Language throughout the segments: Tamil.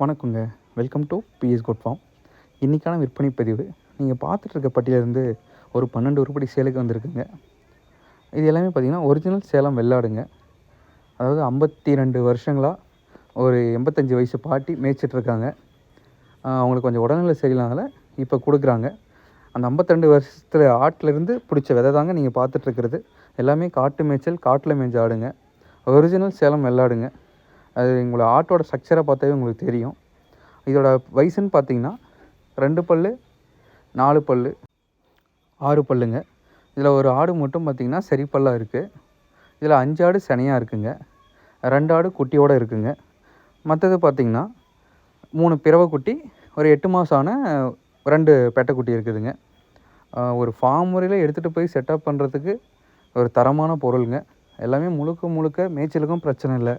வணக்கங்க. Welcome to PS good farm இன்றைக்கான விற்பனை பதிவு நீங்கள் பார்த்துட்டு இருக்க பட்டியலேருந்து ஒரு பன்னெண்டு உருப்படி சேலுக்கு வந்திருக்குங்க. இது எல்லாமே பார்த்தீங்கன்னா ஒரிஜினல் சேலம் வெள்ளாடுங்க. அதாவது ஐம்பத்தி ரெண்டு வருஷங்களாக ஒரு எண்பத்தஞ்சு வயசு பாட்டி மேய்ச்சிட்ருக்காங்க அவங்களுக்கு கொஞ்சம் உடல்நிலை சரியில்லாதனால இப்போ கொடுக்குறாங்க. அந்த ஐம்பத்திரெண்டு வருஷத்தில் ஆட்டிலேருந்து பிடிச்ச விதை தாங்க நீங்கள் பார்த்துட்ருக்கிறது எல்லாமே காட்டு மேய்ச்சல் காட்டில் மேய்ஞ்ச ஆடுங்க. ஒரிஜினல் சேலம் வெள்ளாடுங்க. அது உங்களை ஆட்டோட ஸ்ட்ரக்சரை பார்த்தாவே உங்களுக்கு தெரியும். இதோட வயசுன்னு பார்த்தீங்கன்னா ரெண்டு பல் நாலு பல் ஆறு பல்லுங்க. இதில் ஒரு ஆடு மட்டும் பார்த்தீங்கன்னா சரி பல்லாக இருக்குது இதில் அஞ்சு ஆடு சனியாக இருக்குங்க. ரெண்டு ஆடு குட்டியோடு இருக்குங்க. மற்றது பார்த்திங்கன்னா மூணு பிறவை குட்டி ஒரு எட்டு மாதம் ஆன ரெண்டு பெட்டைக்குட்டி இருக்குதுங்க. ஒரு ஃபார்ம் முறையில் எடுத்துகிட்டு போய் செட்டப் பண்ணுறதுக்கு ஒரு தரமான பொருளுங்க. எல்லாமே முழுக்க முழுக்க மேய்ச்சலுக்கும் பிரச்சனை இல்லை.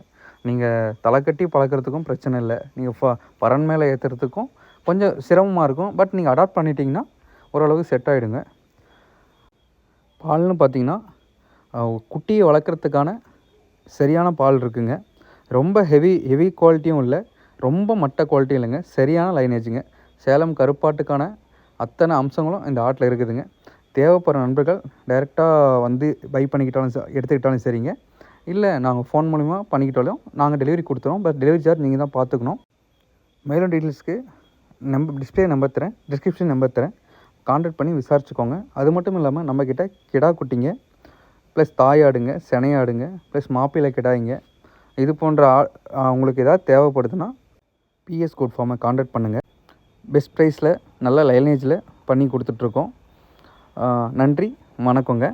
நீங்கள் தலைக்கட்டி பழக்கிறதுக்கும் பிரச்சனை இல்லை. நீங்கள் ஃப பரன் மேலே ஏற்றுறதுக்கும் கொஞ்சம் சிரமமாக இருக்கும். பட் நீங்கள் அடாப்ட் பண்ணிட்டீங்கன்னா ஓரளவுக்கு செட் ஆகிடுங்க பால்னு பார்த்தீங்கன்னா குட்டியை வளர்க்குறதுக்கான சரியான பால் இருக்குங்க. ரொம்ப ஹெவி ஹெவி குவாலிட்டியும் இல்லை. ரொம்ப மட்ட குவாலிட்டியும் இல்லைங்க. சரியான லைனேஜுங்க சேலம் கருப்பாட்டுக்கான அத்தனை அம்சங்களும் இந்த ஆட்டில் இருக்குதுங்க. தேவைப்படுற நண்பர்கள் டைரெக்டாக வந்து பை பண்ணிக்கிட்டாலும் எடுத்துக்கிட்டாலும் சரிங்க. இல்லை நாங்கள் ஃபோன் மூலிமா பண்ணிக்கிட்டாலும் நாங்கள் டெலிவரி கொடுத்துறோம். பட் டெலிவரி சார்ஜ் நீங்கள் தான் பார்த்துக்கணும். மேலும் டீட்டெயில்ஸ்க்கு நம்பர் டிஸ்பிளே நம்பர் தரேன் டிஸ்கிரிப்ஷன் நம்பர் தரேன். கான்டாக்ட் பண்ணி விசாரிச்சுக்கோங்க. அது மட்டும் இல்லாமல் நம்மக்கிட்ட கிடா குட்டிங்க ப்ளஸ் தாயாடுங்க செனையாடுங்க ப்ளஸ் மாப்பிள்ளை கிடாய்ங்க. இது போன்ற ஆ உங்களுக்கு ஏதாவது தேவைப்படுதுன்னா பிஎஸ் கோட் ஃபார்மை கான்டாக்ட் பண்ணுங்கள் பெஸ்ட் ப்ரைஸில் நல்ல லைனேஜில் பண்ணி கொடுத்துட்ருக்கோம். நன்றி வணக்கங்க.